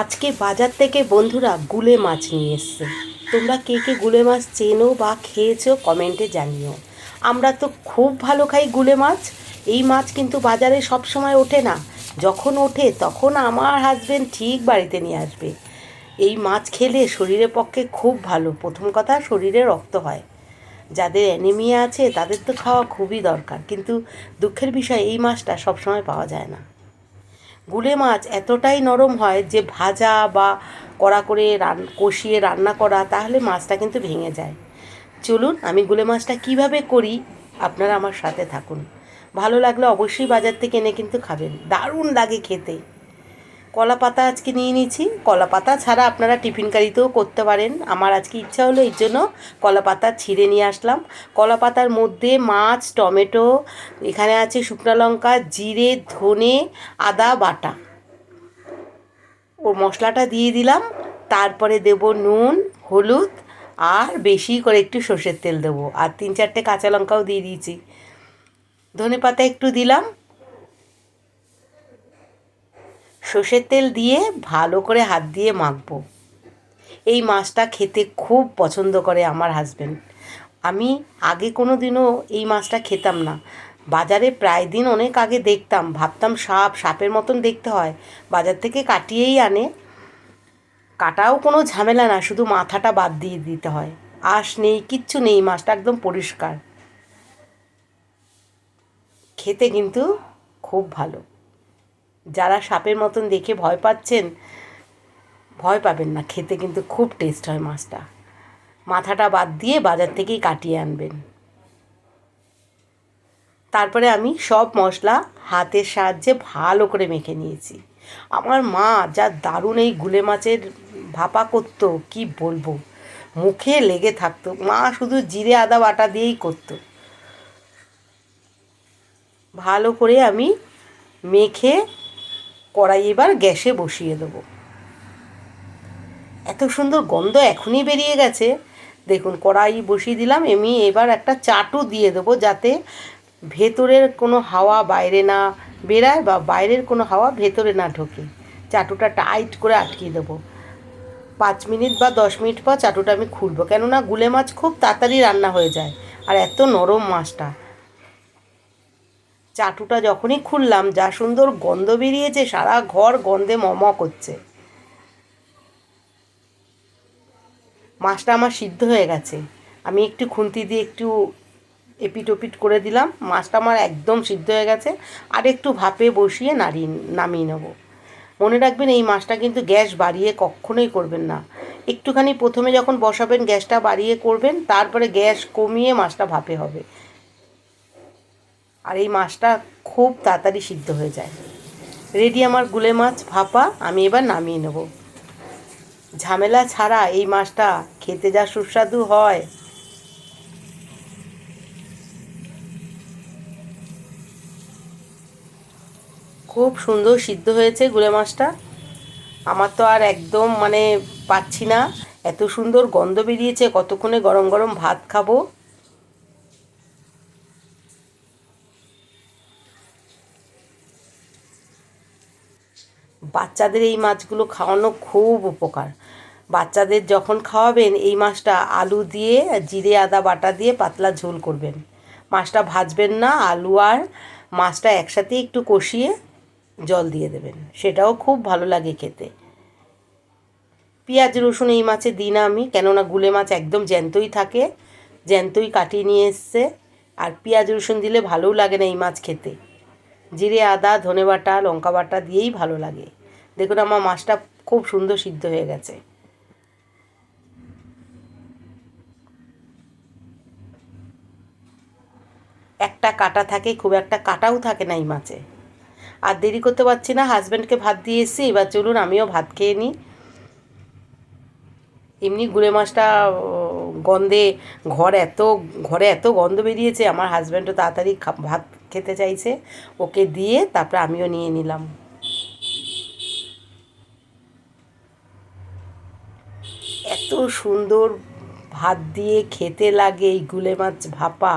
আজকে বাজার থেকে বন্ধুরা গুলে মাছ নিয়ে এসছে। তোমরা কে কে গুলে মাছ চেনো বা খেয়েছো কমেন্টে জানিও। আমরা তো খুব ভালো খাই গুলে মাছ। এই মাছ কিন্তু বাজারে সব সময় ওঠে না। যখন ওঠে তখন আমার হাজবেন্ড ঠিক বাড়িতে নিয়ে আসবে। এই মাছ খেলে শরীরের পক্ষে খুব ভালো। প্রথম কথা, শরীরে রক্ত হয়। যাদের অ্যানিমিয়া আছে তাদের তো খাওয়া খুবই দরকার। কিন্তু দুঃখের বিষয়, এই মাছটা সবসময় পাওয়া যায় না। গুলে মাছ এতটাই নরম হয় যে ভাজা বা কড়া করে রান, কষিয়ে রান্না করা, তাহলে মাছটা কিন্তু ভেঙে যায়। চলুন আমি গুলে মাছটা কীভাবে করি, আপনারা আমার সাথে থাকুন। ভালো লাগলে অবশ্যই বাজার থেকে এনে কিন্তু খাবেন। দারুণ লাগে খেতে। কলা পাতা আজকে নিয়ে নিয়েছি। কলা পাতা ছাড়া আপনারা টিফিন কারিতেও করতে পারেন। আমার আজকে ইচ্ছা হলো এর জন্য কলা পাতা ছিঁড়ে নিয়ে আসলাম। কলা পাতার মধ্যে মাছ, টমেটো, এখানে আছে শুকনো লঙ্কা, জিরে, ধনে, আদা, বাটা। ওর মশলাটা দিয়ে দিলাম। তারপরে দেব নুন, হলুদ আর বেশি করে একটু সর্ষের তেল দেবো। আর তিন চারটে কাঁচা লঙ্কাও দিয়ে দিয়েছি। ধনে পাতা একটু দিলাম। সর্ষের তেল দিয়ে ভালো করে হাত দিয়ে মাখবো। এই মাছটা খেতে খুব পছন্দ করে আমার হাজব্যান্ড আমি আগে কোনো দিনও এই মাছটা খেতাম না। বাজারে প্রায় দিন অনেক আগে দেখতাম, ভাবতাম সাপ, সাপের মতন দেখতে হয়। বাজার থেকে কাটিয়েই আনে। কাটাও কোনো ঝামেলা না, শুধু মাথাটা বাদ দিয়ে দিতে হয়। আঁশ নেই, কিচ্ছু নেই, মাছটা একদম পরিষ্কার। খেতে কিন্তু খুব ভালো। যারা সাপের মতন দেখে ভয় পাচ্ছেন, ভয় পাবেন না। খেতে কিন্তু খুব টেস্ট হয় মাছটা। মাথাটা বাদ দিয়ে বাজার থেকেই কাটিয়ে আনবেন। তারপরে আমি সব মশলা হাতের সাহায্যে ভালো করে মেখে নিয়েছি। আমার মা যা দারুণ এই গুলে মাছের ভাপা করতো, কি বলব? মুখে লেগে থাকতো। মা শুধু জিরে, আদা, বাটা দিয়েই করতো। ভালো করে আমি মেখে কড়াই এবার গ্যাসে বসিয়ে দেবো। এত সুন্দর গন্ধ এখনই বেরিয়ে গেছে। দেখুন, কড়াই বসিয়ে দিলাম এমনি এবার একটা চাটু দিয়ে দেবো যাতে ভেতরের কোনো হাওয়া বাইরে না বেরায় বা বাইরের কোনো হাওয়া ভেতরে না ঢোকে। চাটুটা টাইট করে আটকিয়ে দেবো। পাঁচ মিনিট বা দশ মিনিট পর চাটুটা আমি খুলবো। কেননা গুলে মাছ খুব তাড়াতাড়ি রান্না হয়ে যায়। আর এত নরম মাছটা। চাটুটা যখনই খুললাম, যা সুন্দর গন্ধ বেরিয়েছে, সারা ঘর গন্ধে মম করছে। মাছটা আমার সিদ্ধ হয়ে গেছে। আমি একটু খুন্তি দিয়ে একটু এপিট ওপিট করে দিলাম। মাছটা আমার একদম সিদ্ধ হয়ে গেছে। আর একটু ভাপে বসিয়ে নাড়িয়ে, নামিয়ে নেব। মনে রাখবেন, এই মাছটা কিন্তু গ্যাস বাড়িয়ে কখনোই করবেন না। একটুখানি প্রথমে যখন বসাবেন, গ্যাসটা বাড়িয়ে করবেন, তারপরে গ্যাস কমিয়ে মাছটা ভাপে হবে। আর এই মাছটা খুব তাড়াতাড়ি সিদ্ধ হয়ে যায়। রেডি আমার গুলে মাছ, ভাপা, আমি এবার নামিয়ে নেব। ঝামেলা ছাড়া এই মাছটা খেতে যা সুস্বাদু হয়। খুব সুন্দর সিদ্ধ হয়েছে গুলে মাছটা। আমার তো আর একদম মানে পাচ্ছি না। এত সুন্দর গন্ধ বেরিয়েছে, কতক্ষণে গরম গরম ভাত খাব? বাচ্চাদের এই মাছগুলো খাওয়ানো খুব উপকার। বাচ্চাদের যখন খাওয়াবেন, এই মাছটা আলু দিয়ে, জিরে, আদা, বাটা দিয়ে পাতলা ঝোল করবেন। মাছটা ভাজবেন না, আলু আর মাছটা একসাথে একটু কষিয়ে জল দিয়ে দেবেন। সেটাও খুব ভালো লাগে খেতে। পেঁয়াজ, রসুন এই মাছে দিই না আমি, কেননা গুলে মাছ একদম জ্যান্তই থাকে, জ্যান্তই কাটিয়ে নিয়ে এসছে। আর পেঁয়াজ, রসুন দিলে ভালোও লাগে না এই মাছ খেতে। জিরে আদা, ধনে বাটা, লঙ্কা বাটা দিয়েই ভালো লাগে। দেখুন আমার মাছটা খুব সুন্দর সিদ্ধ হয়ে গেছে। একটা কাটা থাকে, খুব একটা কাটাও থাকে না এই মাছে। আর দেরি করতে পারছি না হাজব্যান্ডকে ভাত দিয়ে এসেছি, এবার চলুন আমিও ভাত খেয়ে নিই। এমনি গুলে মাছটা, গন্ধে, ঘর এত, ঘরে এত গন্ধ বেরিয়েছে, আমার হাজব্যান্ডও তাড়াতাড়ি ভাত খেতে চাইছে, ওকে দিয়ে তারপরে আমিও নিয়ে নিলাম। এত সুন্দর ভাত দিয়ে খেতে লাগে এই গুলে মাছ ভাপা।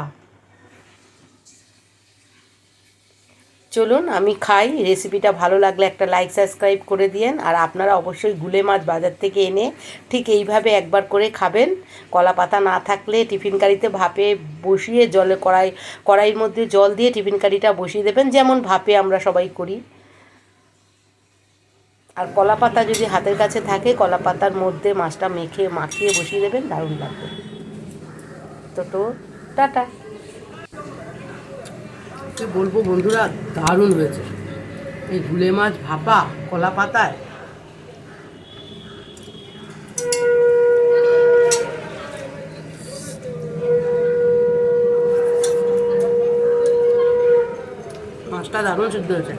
চলুন, আমি খাই। রেসিপিটা ভালো লাগলে একটা লাইক সাবস্ক্রাইব করে দিয়েন। আর আপনারা অবশ্যই গুলে মাছ বাজার থেকে এনে ঠিক এইভাবে একবার করে খাবেন। কলা পাতা না থাকলে টিফিন কারিতে ভাপে বসিয়ে জলে কড়াই, কড়াইয়ের মধ্যে জল দিয়ে টিফিন কারিটা বসিয়ে দেবেন। যেমন ভাপে আমরা সবাই করি। আর কলা পাতা যদি হাতের কাছে থাকে, কলা পাতার মধ্যে মাছটা মেখে, মাখিয়ে বসিয়ে দেবেন, দারুণ লাগবে। তো তো, টাটা। কি বলব বন্ধুরা, দারুণ হয়েছে। এই ঝুলে মাছ ভাপা কলা পাতায়। মাছটা দারুণ সিদ্ধ হয়েছে।